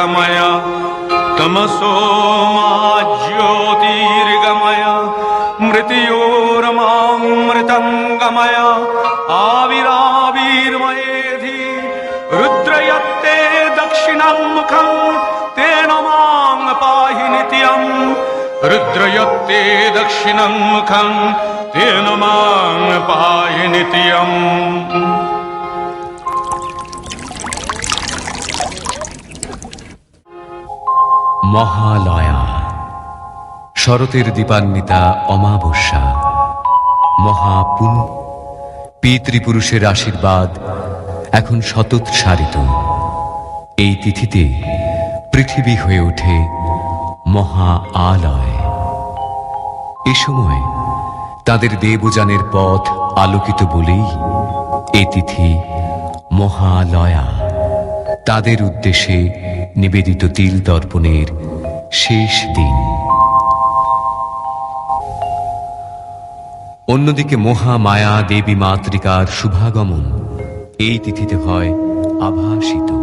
सद्गमय तमसो मा ज्योतिर्गमय मृत्योर्मामृतङ्गमय आविराविर्मयेधि रुद्रयत्ते दक्षिणं मुखं तेन मां पाहि नित्यम् रुद्रयत्ते दक्षिणं मुखं तेन मां पाहि नित्यम् মহালয়া। শরতের দীপান্বিতা অমাবস্যা। মহাপুন পিতৃপুরুষের আশীর্বাদ এখন শতৎসারিত। এই তিথিতে পৃথিবী হয়ে ওঠে মহা আলয় এ সময় তাদের দেবযানের পথ আলোকিত বলেই এ তিথি মহালয়া। তাদের উদ্দেশ্যে নিবেদিত তিল দর্পণের শেষ দিন। অন্যদিকে মহা মায়া দেবী মাতৃকার শুভাগমন এই তিথিতে হয় আভাসিত।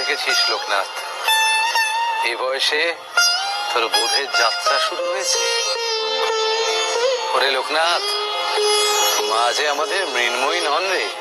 দেখেছিস লোকনাথ? এই বয়সে তোর বোধের যাত্রা শুরু হয়েছে। ওরে লোকনাথ, মাঝে আমাদের মৃন্ময়ী নন রে।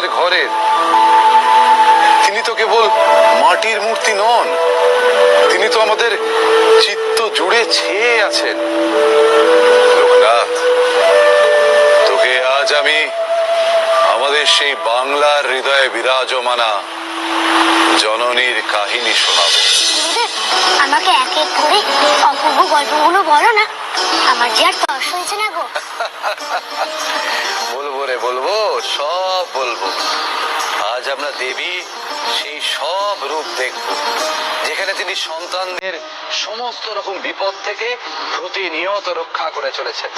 আমাদের ঘরের তিনি তো কেবল মাটির মূর্তি নন, তিনি তো আমাদের চিত্ত জুড়ে ছেয়ে আছেন। লোকনাথ, তোকে আজ আমি আমাদের সেই বাংলার হৃদয়ে বিরাজমানা জননীর কাহিনী শোনাব। আমাকে এক এক করে অপূর্ব গল্পগুলো বলো না। আমার যে বলব রে, বলব, সব বলব। আজ আমরা দেবী, সেই সব রূপ দেখব, যেখানে তিনি সন্তানদের সমস্ত রকম বিপদ থেকে প্রতিনিয়ত রক্ষা করে চলেছেন।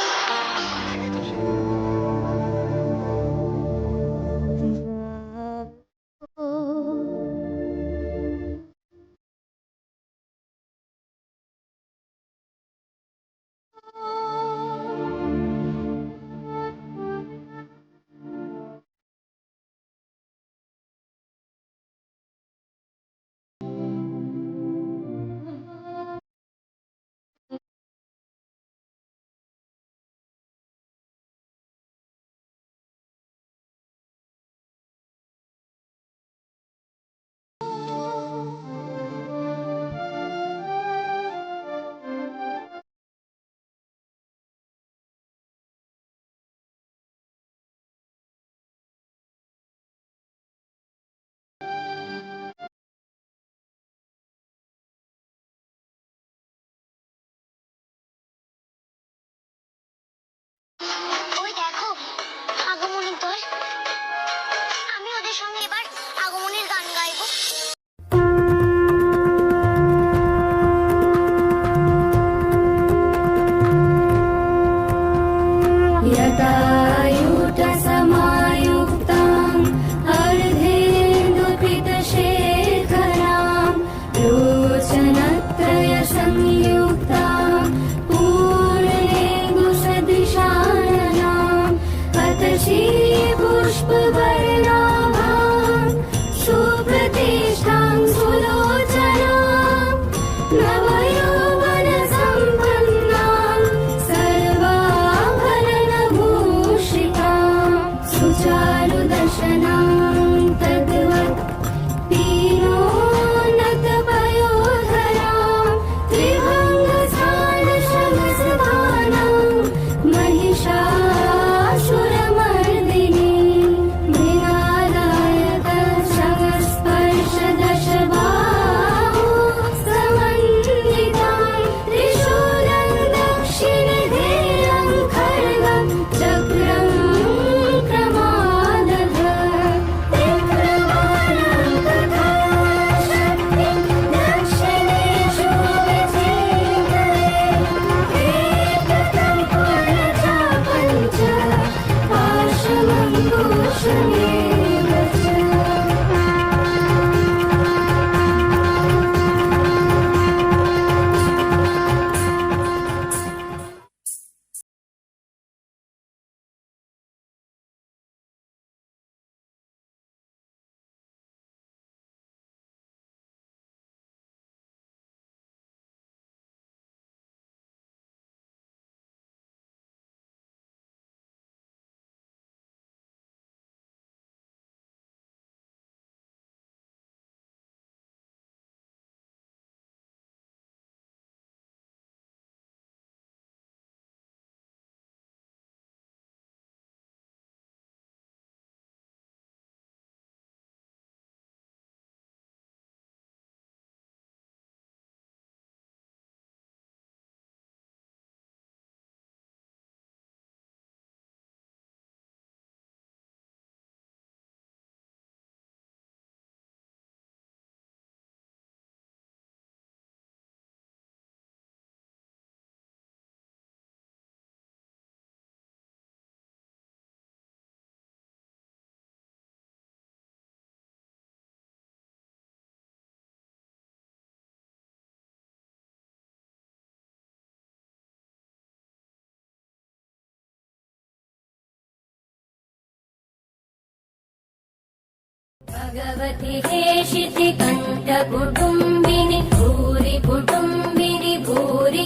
भगवति हेशितिकण्ठकुटुम्बिनि भूरि कुटुम्बिनि भूरि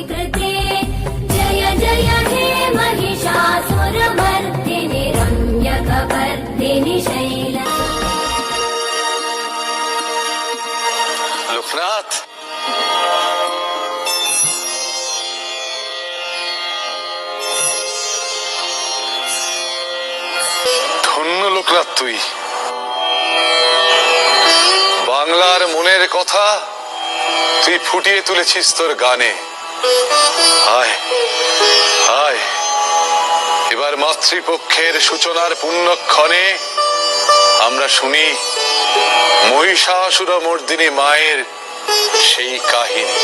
जय जय हे महिषासुरमर्दिनि रम्यकवर्दिनि शैल। তুই ফুটিয়ে তুলেছিস তোর গানে। আয় আয় এবার মাতৃপক্ষের সূচনার পুণ্যক্ষণে আমরা শুনি মহিষাসুর মর্দিনী মায়ের সেই কাহিনী।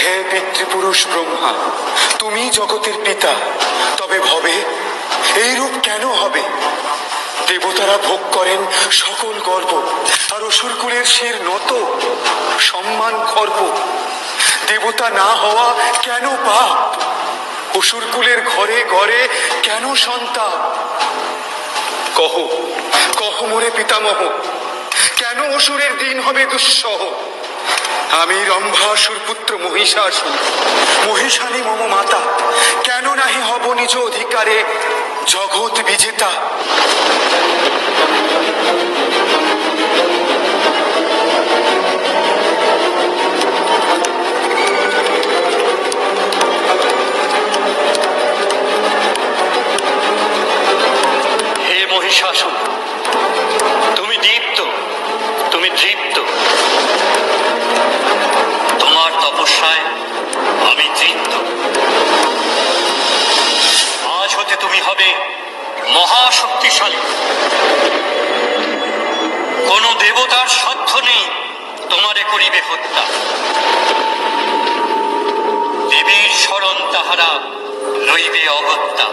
হে পিতৃপুরুষ ব্রহ্মা, তুমি জগতের পিতা। তবে ভবে এই রূপ কেন হবে? দেবতারা ভোগ করেন সকল গর্ব। আর অসুরকুলের শির নত, সম্মান খর্ব। দেবতা না হওয়া কেন পাপ? অসুরকুলের ঘরে ঘরে কেন সন্তাপ? কহ কহ মোরে পিতামহ, কেন অসুরের দিন হবে দুঃসহ? আমি রম্ভাসুর পুত্র মহিষাসুর মহিষানী মম মাতা, কেন নাহি হব নিজ অধিকারে জগৎ বিজেতা। হে মহিষাসুর তুমি দীপ্ত তুমি দৃপ্ত। তোমার তপস্যায় আমি তৃপ্ত তুমি হবে মহাশক্তিশালী। কোন দেবতার সাধ্য নেই তোমারে করিবে হত্যা। দেবীর স্মরণ তাহারা লইবে অগত্যা।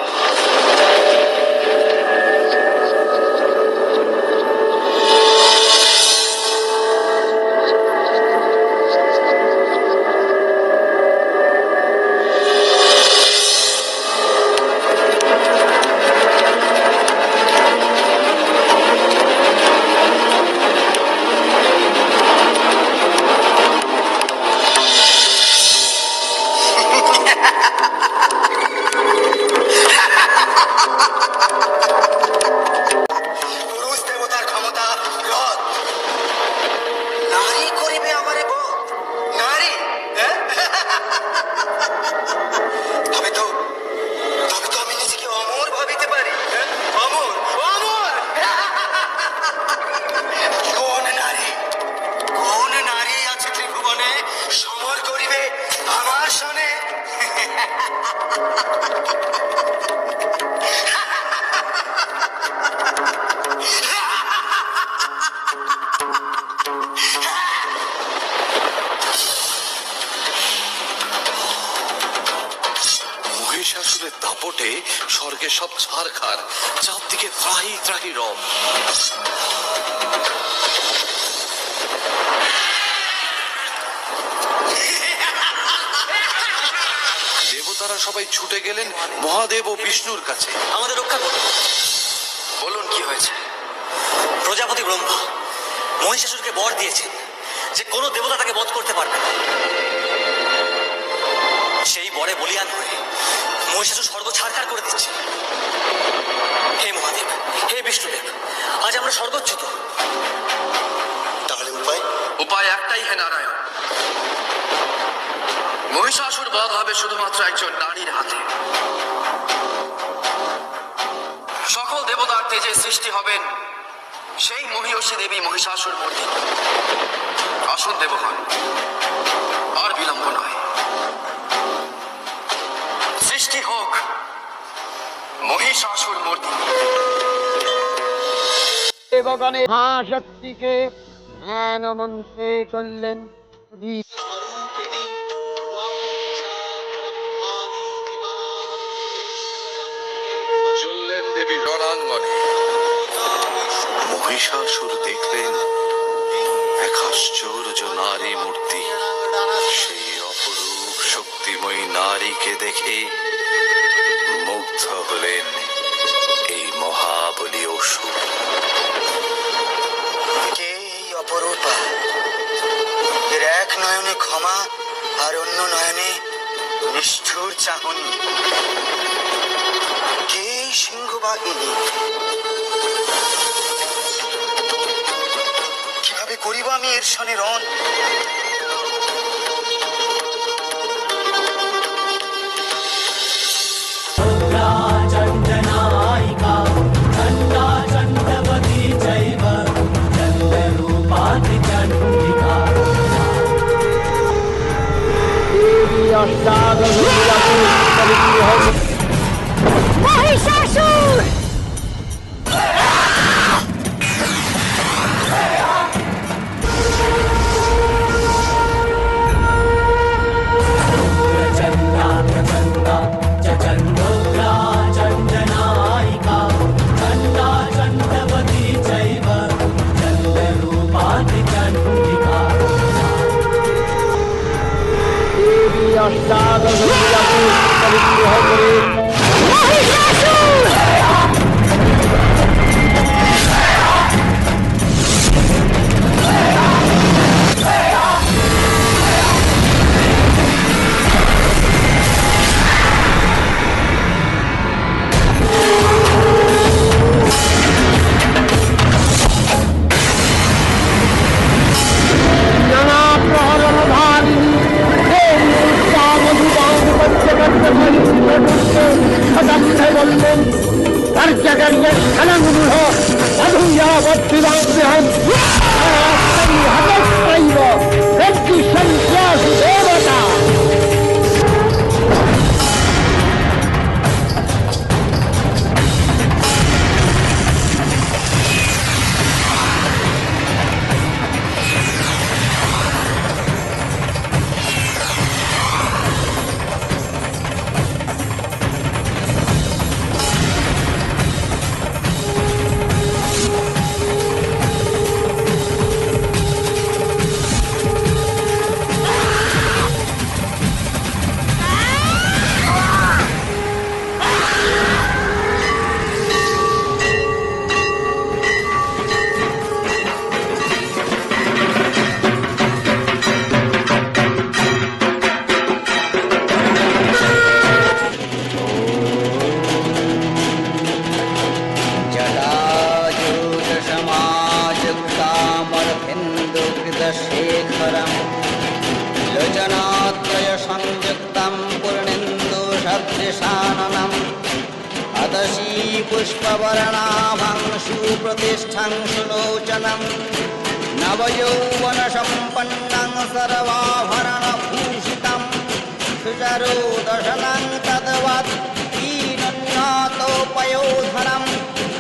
দাপটে স্বর্গে সব ছারখার চারদিকে ত্রাহি ত্রাহি রব দেবতারা সবাই ছুটে গেলেন মহাদেব ও বিষ্ণুর কাছে। আমাদের রক্ষা করুন। বলুন কি হয়েছে? প্রজাপতি ব্রহ্মা মহিষাসুরকে বর দিয়েছেন যে কোনো দেবতা তাকে বধ করতে পারবে না। সেই বরে বলিয়ান হয়ে মহিষাসুর স্বর্গ ছাড়কার করে দিচ্ছে। হে মহাদেব হে বিষ্ণুদেব আজ আমরা স্বর্গচ্যুত। তাহলে উপায়? উপায় একটাই হে নারায়ণ। মহিষাসুর বধ হবে শুধুমাত্র একজন নারীর হাতে। সকল দেবতার তেজে সৃষ্টি হবেন সেই মহিষী দেবী মহিষাসুর মর্দিনী আসুন দেবগণ আর বিলম্ব নয়। মহিষাসুর মর্দিনী দেবগণে মহাশক্তিকে জ্ঞান মন্ত্রে করলেন। চললেন দেবী রণাঙ্গনে। মহিষাসুর দেখলেন এক আশ্চর্য নারী মূর্তি। সেই অপরূপ শক্তিময়ী নারীকে দেখে হলেন মহাবলী অসুর। কে এই অপরূপা? এর এক নয়নে ক্ষমা আর অন্য নয়নে নিষ্ঠুর চাহনি। কে এই সিংহবাহিনী? কীভাবে করিব আমি এর সনে রণ? দেবী पुष्पवर्णाभं सुप्रतिष्ठं सुलोचनं। नवयौवनसम्पन्नं सर्वाभरणभूषितं। सुचरोदशनं तद्वत् कीनज्ञातोपयोधरं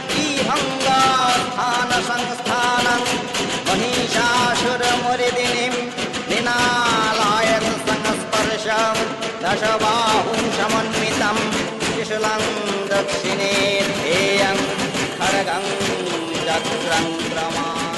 किंगास्थानसंस्थानम् चक्रं क्रमात्